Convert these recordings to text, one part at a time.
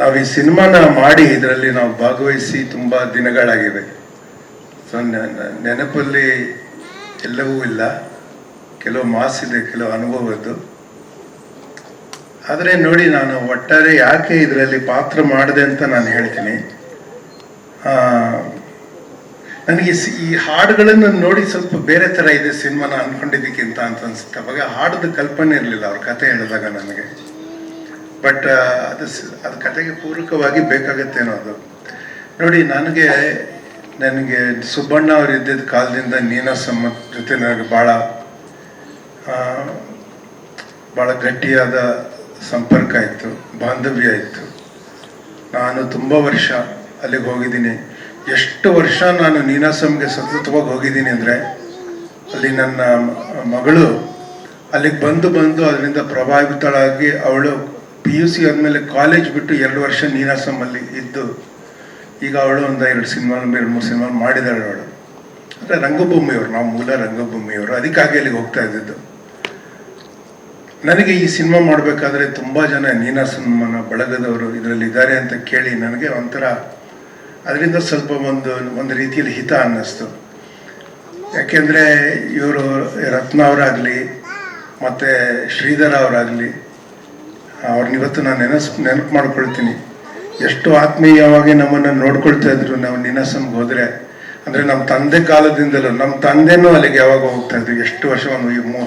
ನಾವು ಈ ಸಿನಿಮಾನ ಮಾಡಿ ಇದರಲ್ಲಿ ನಾವು ಭಾಗವಹಿಸಿ ತುಂಬ ದಿನಗಳಾಗಿವೆ. ಸೊ ನೆನಪಲ್ಲಿ ಎಲ್ಲವೂ ಇಲ್ಲ. ಕೆಲವು ಮಾಸಿದೆ, ಕೆಲವು ಅನುಭವದ್ದು. ಆದರೆ ನೋಡಿ ನಾನು ಒಟ್ಟಾರೆ ಯಾಕೆ ಇದರಲ್ಲಿ ಪಾತ್ರ ಮಾಡಿದೆ ಅಂತ ನಾನು ಹೇಳ್ತೀನಿ. ನನಗೆ ಈ ಹಾಡುಗಳನ್ನು ನೋಡಿ ಸ್ವಲ್ಪ ಬೇರೆ ಥರ ಇದೆ ಸಿನಿಮಾನ ಅಂದ್ಕೊಂಡಿದ್ದಕ್ಕಿಂತ ಅಂತ ಅನ್ಸುತ್ತೆ. ಅವಾಗ ಹಾಡದ ಕಲ್ಪನೆ ಇರಲಿಲ್ಲ, ಅವ್ರ ಕತೆ ಹೇಳಿದಾಗ ನನಗೆ. ಬಟ್ ಅದು ಸ- ಅದು ಕತೆಗೆ ಪೂರಕವಾಗಿ ಬೇಕಾಗತ್ತೇನೋ ಅದು ನೋಡಿ, ನನಗೆ ನನಗೆ ಸುಬ್ಬಣ್ಣ ಅವರು ಇದ್ದಿದ್ದ ಕಾಲದಿಂದ ನೀನಾಸಮ್ಮ ಜೊತೆ ನನಗೆ ಭಾಳ ಭಾಳ ಗಟ್ಟಿಯಾದ ಸಂಪರ್ಕ ಇತ್ತು ಬಾಂಧವ್ಯ ಇತ್ತು ನಾನು ತುಂಬ ವರ್ಷ ಅಲ್ಲಿಗೆ ಹೋಗಿದ್ದೀನಿ. ಎಷ್ಟು ವರ್ಷ ನಾನು ನೀನಾಸಮ್ಗೆ ಸತತವಾಗಿ ಹೋಗಿದ್ದೀನಿ ಅಂದರೆ, ಅಲ್ಲಿ ನನ್ನ ಮಗಳು ಅಲ್ಲಿಗೆ ಬಂದು ಬಂದು ಅದರಿಂದ ಪ್ರಭಾವಿತಳಾಗಿ ಅವಳು ಪಿ ಯು ಸಿ ಆದಮೇಲೆ ಕಾಲೇಜ್ ಬಿಟ್ಟು ಎರಡು ವರ್ಷ ನೀನಾಸಮಲ್ಲಿ ಇದ್ದು, ಈಗ ಅವಳು ಒಂದು ಎರಡು ಸಿನಿಮಾ ಎರಡು ಮೂರು ಸಿನಿಮಾ ಮಾಡಿದಾಳೆ ಅವಳು. ಅಂದರೆ ರಂಗಭೂಮಿಯವರು ನಾವು ಮೂಲ ರಂಗಭೂಮಿಯವರು ಅದಕ್ಕಾಗಿ ಅಲ್ಲಿಗೆ ಹೋಗ್ತಾ ಇದ್ದಿದ್ದು. ನನಗೆ ಈ ಸಿನಿಮಾ ಮಾಡಬೇಕಾದ್ರೆ ತುಂಬ ಜನ ನೀನಾಸಮ್ಮನ ಬಳಗದವರು ಇದರಲ್ಲಿ ಇದ್ದಾರೆ ಅಂತ ಕೇಳಿ ನನಗೆ ಒಂಥರ ಅದರಿಂದ ಸ್ವಲ್ಪ ಒಂದು ಒಂದು ರೀತಿಯಲ್ಲಿ ಹಿತ ಅನ್ನಿಸ್ತು. ಯಾಕೆಂದರೆ ಇವರು ರತ್ನ ಅವರಾಗಲಿ, ಮತ್ತು ಶ್ರೀಧರ ಅವರಾಗಲಿ ಅವ್ರನ್ನ ಇವತ್ತು ನಾನು ನೆನಸ್, ನೆನಪು ಮಾಡ್ಕೊಳ್ತೀನಿ. ಎಷ್ಟು ಆತ್ಮೀಯವಾಗಿ ನಮ್ಮನ್ನು ನೋಡ್ಕೊಳ್ತಾ ಇದ್ರು ನಾವು ನಿನಸನ್ ಹೋದರೆ. ಅಂದರೆ ನಮ್ಮ ತಂದೆ ಕಾಲದಿಂದಲೂ, ನಮ್ಮ ತಂದೆನೂ ಅಲ್ಲಿಗೆ ಯಾವಾಗ ಹೋಗ್ತಾ ಇದ್ರು? ಎಷ್ಟು ವರ್ಷ ಒಂದು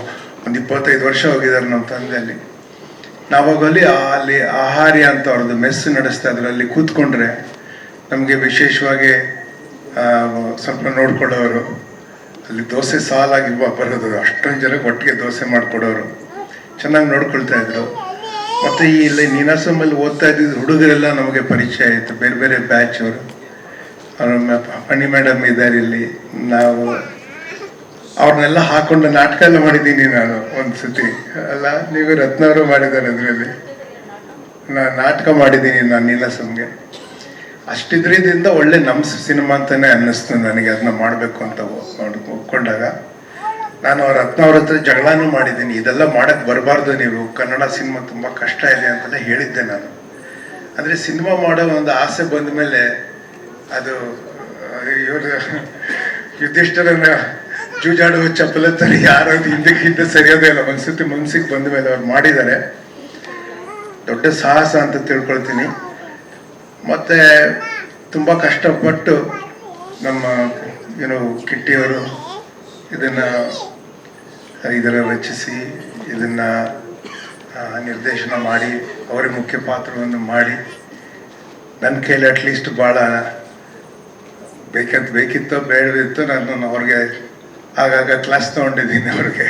ಒಂದು ಇಪ್ಪತ್ತೈದು ವರ್ಷ ಹೋಗಿದ್ದಾರೆ ನಮ್ಮ ತಂದೆ ಅಲ್ಲಿ ನಾವಾಗ ಅಲ್ಲಿ ಅಲ್ಲಿ ಆಹಾರ್ಯ ಅಂತ ಅವ್ರದ್ದು ಮೆಸ್ ನಡೆಸ್ತಾ ಇದ್ರು. ಅಲ್ಲಿ ಕೂತ್ಕೊಂಡ್ರೆ ನಮಗೆ ವಿಶೇಷವಾಗಿ ಸ್ವಲ್ಪ ನೋಡ್ಕೊಳ್ಳೋರು. ಅಲ್ಲಿ ದೋಸೆ ಸಾಲಾಗಿ ಬರೋದು. ಅಷ್ಟೊಂದು ಜನಕ್ಕೆ ಒಟ್ಟಿಗೆ ದೋಸೆ ಮಾಡಿಕೊಡೋರು. ಚೆನ್ನಾಗಿ ನೋಡ್ಕೊಳ್ತಾ ಇದ್ರು. ಮತ್ತೆ ಈ ಇಲ್ಲಿ ನೀನಾಸಮಲ್ಲಿ ಓದ್ತಾ ಇದ್ದಿದ್ದು ಹುಡುಗರೆಲ್ಲ ನಮಗೆ ಪರಿಚಯ ಆಯಿತು. ಬೇರೆ ಬೇರೆ ಬ್ಯಾಚ್ ಅವರು. ಫಣಿ ಮೇಡಮ್ ಇದ್ದಾರೆ ಇಲ್ಲಿ. ನಾವು ಅವ್ರನ್ನೆಲ್ಲ ಹಾಕೊಂಡು ನಾಟಕ ಎಲ್ಲ ಮಾಡಿದ್ದೀನಿ ನಾನು ಒಂದು ಸತಿ ಅಲ್ಲ, ನೀವು ರತ್ನವರು ಮಾಡಿದ್ದಾರೆ ಅದರಲ್ಲಿ. ನಾನು ನಾಟಕ ಮಾಡಿದ್ದೀನಿ ನಾನು ನೀಲಾಸಂಗೆ ಅಷ್ಟಿದ್ರಿಂದ ಒಳ್ಳೆ ನಮ್ಮ ಸಿನಿಮಾ ಅಂತಾನೆ ಅನ್ನಿಸ್ತು ನನಗೆ. ಅದನ್ನ ಮಾಡಬೇಕು ಅಂತ ನೋಡಿ, ಒಪ್ಕೊಂಡಾಗ. ನಾನು ರತ್ನ ಅವ್ರ ಹತ್ರ ಜಗಳನೂ ಮಾಡಿದ್ದೀನಿ. ಇದೆಲ್ಲ ಮಾಡಕ್ ಬರಬಾರ್ದು ನೀವು. ಕನ್ನಡ ಸಿನಿಮಾ ತುಂಬಾ ಕಷ್ಟ ಇದೆ ಅಂತೆಲ್ಲ ಹೇಳಿದ್ದೆ ನಾನು. ಅಂದರೆ ಸಿನಿಮಾ ಮಾಡೋ ಒಂದು ಆಸೆ ಬಂದ ಮೇಲೆ ಅದು ಇವರು ಯುದ್ಧಿಷ್ಠರನ್ನ ಜೂಜಾಡುವ ಚಪ್ಪಲ ತರಿ ಯಾರೋ ಹಿಂದಕ್ಕೆ ಹಿಂದೆ ಸರಿಯೋದೇ ಇಲ್ಲ. ಒಂದ್ಸತಿ ಮನ್ಸಿಗೆ ಬಂದ ಮೇಲೆ ಅವ್ರು ಮಾಡಿದ್ದಾರೆ. ದೊಡ್ಡ ಸಾಹಸ ಅಂತ ತಿಳ್ಕೊಳ್ತೀನಿ. ಮತ್ತೆ ತುಂಬ ಕಷ್ಟಪಟ್ಟು ನಮ್ಮ ಏನು ಕಿಟ್ಟಿಯವರು ಇದನ್ನ ಇದರ ರಚಿಸಿ, ಇದನ್ನು ನಿರ್ದೇಶನ ಮಾಡಿ, ಅವರೇ ಮುಖ್ಯ ಪಾತ್ರವನ್ನು ಮಾಡಿ, ನನ್ನ ಕೈಲಿ ಅಟ್ಲೀಸ್ಟ್ ಭಾಳ ಬೇಕಂತ, ಬೇಕಿತ್ತೋ ಬೇಡವಿತ್ತೋ ನಾನು ಅವ್ರಿಗೆ ಆಗಾಗ ಕ್ಲಾಸ್ ತೊಗೊಂಡಿದ್ದೀನಿ ಅವ್ರಿಗೆ.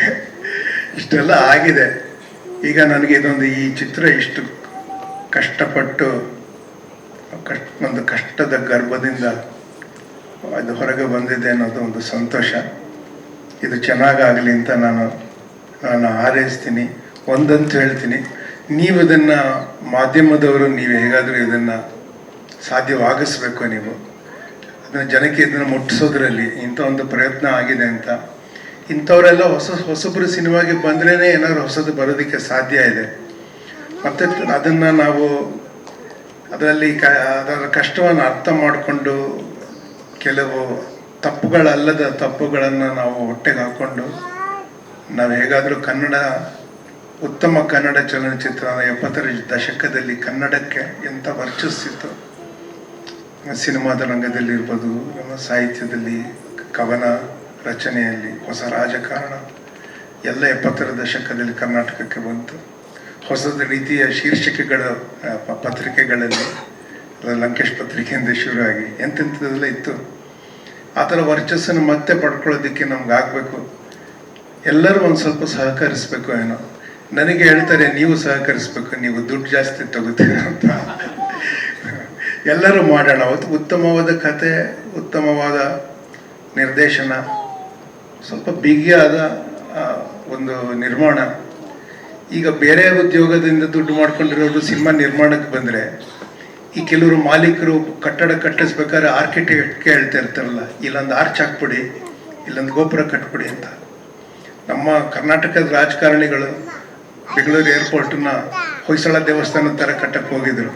ಇಷ್ಟೆಲ್ಲ ಆಗಿದೆ. ಈಗ ನನಗೆ ಇದೊಂದು, ಈ ಚಿತ್ರ ಇಷ್ಟು ಕಷ್ಟಪಟ್ಟು, ಕಷ್ಟ, ಒಂದು ಕಷ್ಟದ ಗರ್ಭದಿಂದ ಅದು ಹೊರಗೆ ಬಂದಿದೆ ಅನ್ನೋದು ಒಂದು ಸಂತೋಷ. ಇದು ಚೆನ್ನಾಗಾಗಲಿ ಅಂತ ನಾನು ನಾನು ಹಾರೈಸ್ತೀನಿ. ಒಂದಂತ ಹೇಳ್ತೀನಿ. ನೀವು ಇದನ್ನು ಮಾಧ್ಯಮದವರು, ನೀವು ಹೇಗಾದರೂ ಇದನ್ನು ಸಾಧ್ಯವಾಗಿಸ್ಬೇಕು ನೀವು. ಅದನ್ನು ಜನಕ್ಕೆ ಇದನ್ನು ಮುಟ್ಟಿಸೋದ್ರಲ್ಲಿ ಇಂಥ ಒಂದು ಪ್ರಯತ್ನ ಆಗಿದೆ ಅಂತ. ಇಂಥವರೆಲ್ಲ ಹೊಸ, ಹೊಸಬ್ರು ಸಿನಿಮಾಗೆ ಬಂದ್ರೇ ಏನಾದ್ರು ಹೊಸದು ಬರೋದಕ್ಕೆ ಸಾಧ್ಯ ಇದೆ. ಮತ್ತೆ ಅದನ್ನು ನಾವು ಅದರಲ್ಲಿ ಕ, ಅದರ ಕಷ್ಟವನ್ನು ಅರ್ಥ ಮಾಡಿಕೊಂಡು ಕೆಲವು ತಪ್ಪುಗಳಲ್ಲದ ತಪ್ಪುಗಳನ್ನು ನಾವು ಹೊಟ್ಟೆಗೆ ಹಾಕ್ಕೊಂಡು ನಾವು ಹೇಗಾದರೂ ಕನ್ನಡ, ಉತ್ತಮ ಕನ್ನಡ ಚಲನಚಿತ್ರ ಎಪ್ಪತ್ತರ ದಶಕದಲ್ಲಿ ಕನ್ನಡಕ್ಕೆ ಎಂಥ ವರ್ಚಸ್ಸಿತ್ತು? ಸಿನಿಮಾದ ರಂಗದಲ್ಲಿ ಇರ್ಬೋದು, ನಮ್ಮ ಸಾಹಿತ್ಯದಲ್ಲಿ ಕವನ ರಚನೆಯಲ್ಲಿ ಹೊಸ ರಾಜಕಾರಣ, ಎಲ್ಲ ಎಪ್ಪತ್ತರ ದಶಕದಲ್ಲಿ ಕರ್ನಾಟಕಕ್ಕೆ ಬಂತು. ಹೊಸ ರೀತಿಯ ಶೀರ್ಷಿಕೆಗಳ ಪತ್ರಿಕೆಗಳಲ್ಲಿ, ಲಂಕೇಶ್ ಪತ್ರಿಕೆಯಿಂದ ಶುರುವಾಗಿ ಎಂತೆಂಥದ್ದೆಲ್ಲ ಇತ್ತು. ಆ ಥರ ವರ್ಚಸ್ಸನ್ನು ಮತ್ತೆ ಪಡ್ಕೊಳ್ಳೋದಕ್ಕೆ ನಮ್ಗೆ ಆಗಬೇಕು. ಎಲ್ಲರೂ ಒಂದು ಸ್ವಲ್ಪ ಸಹಕರಿಸ್ಬೇಕು ಏನೋ. ನನಗೆ ಹೇಳ್ತಾರೆ, ನೀವು ಸಹಕರಿಸ್ಬೇಕು, ನೀವು ದುಡ್ಡು ಜಾಸ್ತಿ ತಗೋತೀರ ಅಂತ. ಎಲ್ಲರೂ ಮಾಡೋಣ. ಅವತ್ತು ಉತ್ತಮವಾದ ಕತೆ, ಉತ್ತಮವಾದ ನಿರ್ದೇಶನ, ಸ್ವಲ್ಪ ಬಿಗಿಯಾದ ಒಂದು ನಿರ್ಮಾಣ. ಈಗ ಬೇರೆ ಉದ್ಯೋಗದಿಂದ ದುಡ್ಡು ಮಾಡ್ಕೊಂಡಿರೋರು ಸಿನಿಮಾ ನಿರ್ಮಾಣಕ್ಕೆ ಬಂದರೆ ಈ ಕೆಲವರು ಮಾಲೀಕರು ಕಟ್ಟಡ ಕಟ್ಟಿಸ್ಬೇಕಾದ್ರೆ ಆರ್ಕಿಟೆಕ್ಟ್ ಕೇಳ್ತಾ ಇರ್ತಾರಲ್ಲ, ಇಲ್ಲೊಂದು ಆರ್ಚ್ ಹಾಕ್ಬಿಡಿ, ಇಲ್ಲೊಂದು ಗೋಪುರ ಕಟ್ಬಿಡಿ ಅಂತ. ನಮ್ಮ ಕರ್ನಾಟಕದ ರಾಜಕಾರಣಿಗಳು ಬೆಂಗಳೂರು ಏರ್ಪೋರ್ಟ್ನ ಹೊಯ್ಸಳ ದೇವಸ್ಥಾನದ ಥರ ಕಟ್ಟಕ್ಕೆ ಹೋಗಿದ್ರು.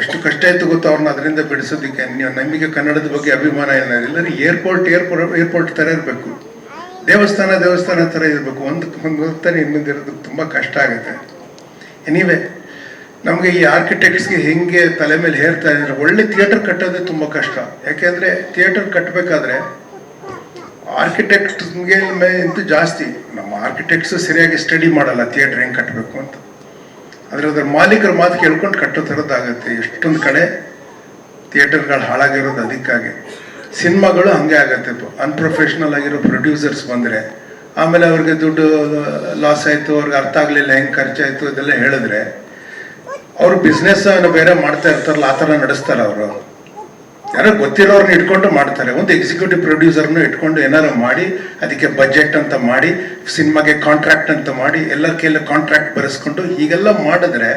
ಎಷ್ಟು ಕಷ್ಟ ಇತ್ತು ಗೊತ್ತು, ಅವ್ರನ್ನ ಅದರಿಂದ ಬಿಡಿಸೋದಕ್ಕೆ. ನೀವು ನಮಗೆ ಕನ್ನಡದ ಬಗ್ಗೆ ಅಭಿಮಾನ ಏನಿಲ್ಲ ಏರ್ಪೋರ್ಟ್ ಏರ್ಪೋರ್ಟ್ ಏರ್ಪೋರ್ಟ್ ಥರ ಇರಬೇಕು. ದೇವಸ್ಥಾನ ದೇವಸ್ಥಾನ ಥರ ಇರಬೇಕು. ಒಂದು ಒಂದು ಥರ ಇನ್ನೊಂದು ಇರೋದಕ್ಕೆ ತುಂಬ ಕಷ್ಟ ಆಗುತ್ತೆ. ಎನಿವೆ ನಮಗೆ ಈ ಆರ್ಕಿಟೆಕ್ಟ್ಸ್ಗೆ ಹೆಂಗೆ ತಲೆ ಮೇಲೆ ಹೇರ್ತಾ ಇದ್ದಾರೆ ಒಳ್ಳೆ ಥಿಯೇಟರ್ ಕಟ್ಟೋದೇ ತುಂಬ ಕಷ್ಟ. ಯಾಕೆಂದರೆ ಥಿಯೇಟರ್ ಕಟ್ಟಬೇಕಾದ್ರೆ ಆರ್ಕಿಟೆಕ್ಟ್ಸ್ಗೆ ಇಂತೂ ಜಾಸ್ತಿ. ನಮ್ಮ ಆರ್ಕಿಟೆಕ್ಟ್ಸ್ ಸರಿಯಾಗಿ ಸ್ಟಡಿ ಮಾಡಲ್ಲ ಥಿಯೇಟರ್ ಹೆಂಗೆ ಕಟ್ಟಬೇಕು ಅಂತ. ಆದರೆ ಅದರ ಮಾಲೀಕರ ಮಾತು ಕೇಳ್ಕೊಂಡು ಕಟ್ಟೋ ಥರದ್ದಾಗುತ್ತೆ ಎಷ್ಟೊಂದು ಕಡೆ ಥಿಯೇಟರ್ಗಳು ಹಾಳಾಗಿರೋದು ಅದಕ್ಕಾಗಿ. ಸಿನಿಮಾಗಳು ಹಾಗೆ ಆಗುತ್ತೆ ಅನ್ಪ್ರೊಫೆಷ್ನಲ್ ಆಗಿರೋ ಪ್ರೊಡ್ಯೂಸರ್ಸ್ ಬಂದರೆ ಆಮೇಲೆ ಅವ್ರಿಗೆ ದುಡ್ಡು ಲಾಸ್ ಆಯಿತು, ಅವ್ರಿಗೆ ಅರ್ಥ ಆಗಲಿಲ್ಲ ಹೆಂಗೆ ಖರ್ಚಾಯಿತು ಇದೆಲ್ಲ ಹೇಳಿದ್ರೆ ಅವರು ಬಿಸ್ನೆಸ್ ಬೇರೆ ಮಾಡ್ತಾ ಇರ್ತಾರಲ್ಲ, ಆ ಥರ ನಡೆಸ್ತಾರೆ ಅವರು. ಯಾರೋ ಗೊತ್ತಿರೋರ್ನ ಇಟ್ಕೊಂಡು ಮಾಡ್ತಾರೆ. ಒಂದು ಎಕ್ಸಿಕ್ಯೂಟಿವ್ ಪ್ರೊಡ್ಯೂಸರ್ನ ಇಟ್ಕೊಂಡು ಏನಾರು ಮಾಡಿ, ಅದಕ್ಕೆ ಬಜೆಟ್ ಅಂತ ಮಾಡಿ ಸಿನಿಮಾಗೆ ಕಾಂಟ್ರಾಕ್ಟ್ ಅಂತ ಮಾಡಿ ಎಲ್ಲ ಕೈಯಲ್ಲಿ ಕಾಂಟ್ರಾಕ್ಟ್ ಬರೆಸ್ಕೊಂಡು ಹೀಗೆಲ್ಲ ಮಾಡಿದ್ರೆ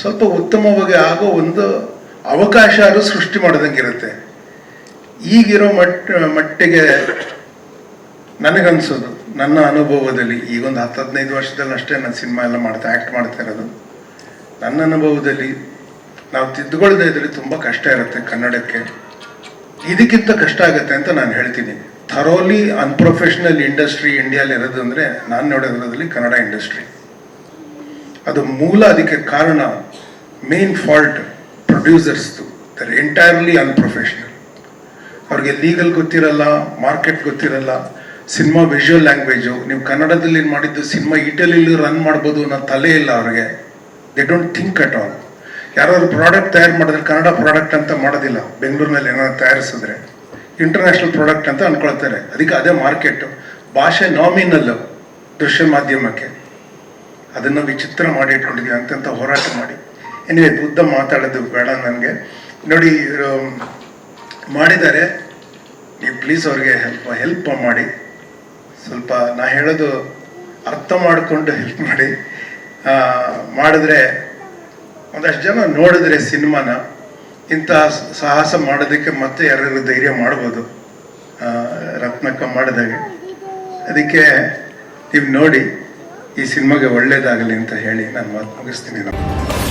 ಸ್ವಲ್ಪ ಉತ್ತಮವಾಗಿ ಆಗೋ ಒಂದು ಅವಕಾಶ ಅದು ಸೃಷ್ಟಿ ಮಾಡಿದಂಗಿರುತ್ತೆ. ಈಗಿರೋ ಮಟ್ಟ ಮಟ್ಟಿಗೆ ನನಗನ್ಸೋದು, ನನ್ನ ಅನುಭವದಲ್ಲಿ, ಈಗೊಂದು ಹತ್ತು ಹದಿನೈದು ವರ್ಷದಲ್ಲಿ ಅಷ್ಟೇ ನಾನು ಸಿನಿಮಾ ಎಲ್ಲ ಮಾಡ್ತಾ ಆ್ಯಕ್ಟ್ ಮಾಡ್ತಾ ಇರೋದು. ನನ್ನ ಅನುಭವದಲ್ಲಿ ನಾವು ತಿದ್ದುಕೊಳ್ಳದೆ ಇದ್ರೆ ತುಂಬ ಕಷ್ಟ ಇರುತ್ತೆ ಕನ್ನಡಕ್ಕೆ. ಇದಕ್ಕಿಂತ ಕಷ್ಟ ಆಗುತ್ತೆ ಅಂತ ನಾನು ಹೇಳ್ತೀನಿ. ಥರೋಲಿ ಅನ್ಪ್ರೊಫೆಷನಲ್ ಇಂಡಸ್ಟ್ರಿ ಇಂಡಿಯಾಲಿ ಇರೋದು ಅಂದರೆ ನಾನು ನೋಡೋದ್ರಲ್ಲಿ ಕನ್ನಡ ಇಂಡಸ್ಟ್ರಿ ಅದು ಮೂಲ ಅದಕ್ಕೆ ಕಾರಣ ಮೇನ್ ಫಾಲ್ಟ್ ಪ್ರೊಡ್ಯೂಸರ್ಸ್ದು ದರ್ ಎಂಟೈರ್ಲಿ ಅನ್ಪ್ರೊಫೆಷನಲ್ ಅವ್ರಿಗೆ ಲೀಗಲ್ ಗೊತ್ತಿರಲ್ಲ ಮಾರ್ಕೆಟ್ ಗೊತ್ತಿರಲ್ಲ ಸಿನಿಮಾ ವಿಜುವಲ್ ಲ್ಯಾಂಗ್ವೇಜು ನೀವು ಕನ್ನಡದಲ್ಲಿ ಮಾಡಿದ್ದು ಸಿನಿಮಾ ಇಟಲಿಲಿ ರನ್ ಮಾಡ್ಬೋದು ಅನ್ನೋ ತಲೆ ಇಲ್ಲ ಅವ್ರಿಗೆ. They don't think at all ಯಾರಾದ್ರು ಪ್ರಾಡಕ್ಟ್ ತಯಾರು ಮಾಡಿದ್ರೆ ಕನ್ನಡ ಪ್ರಾಡಕ್ಟ್ ಅಂತ ಮಾಡೋದಿಲ್ಲ. ಬೆಂಗಳೂರಿನಲ್ಲಿ ಏನಾದ್ರು ತಯಾರಿಸಿದ್ರೆ ಇಂಟರ್ನ್ಯಾಷನಲ್ ಪ್ರಾಡಕ್ಟ್ ಅಂತ ಅನ್ಕೊಳ್ತಾರೆ ಅದಕ್ಕೆ ಅದೇ ಮಾರ್ಕೆಟ್ ಭಾಷೆ ನಾಮಿನಲ್ ದೃಶ್ಯ ಮಾಧ್ಯಮಕ್ಕೆ. ಅದನ್ನು ವಿಚಿತ್ರ ಮಾಡಿ ಇಟ್ಕೊಂಡಿದ್ವಿ ಅಂತಂತ ಹೋರಾಟ ಮಾಡಿ. ಏನಿವೆ ಉದ್ದ ಮಾತಾಡೋದು ಬೇಡ ನನಗೆ. ನೋಡಿ ಮಾಡಿದ್ದಾರೆ. ನೀವು ಪ್ಲೀಸ್ ಅವ್ರಿಗೆ ಹೆಲ್ಪ್ ಹೆಲ್ಪ್ ಮಾಡಿ. ಸ್ವಲ್ಪ ನಾ ಹೇಳೋದು ಅರ್ಥ ಮಾಡಿಕೊಂಡು ಹೆಲ್ಪ್ ಮಾಡಿ. ಮಾಡಿದ್ರೆ ಒಂದಷ್ಟು ಜನ ನೋಡಿದ್ರೆ ಸಿನಿಮಾನ ಇಂತಹ ಸಾಹಸ ಮಾಡೋದಕ್ಕೆ ಮತ್ತೆ ಯಾರ್ಯಾರು ಧೈರ್ಯ ಮಾಡ್ಬೋದು. ರತ್ನಕ್ಕ ಮಾಡಿದಾಗೆ. ಅದಕ್ಕೆ ನೀವು ನೋಡಿ ಈ ಸಿನಿಮಾಗೆ ಒಳ್ಳೇದಾಗಲಿ ಅಂತ ಹೇಳಿ ನಾನು ಮಾತು ಮುಗಿಸ್ತೀನಿ ನಾನು.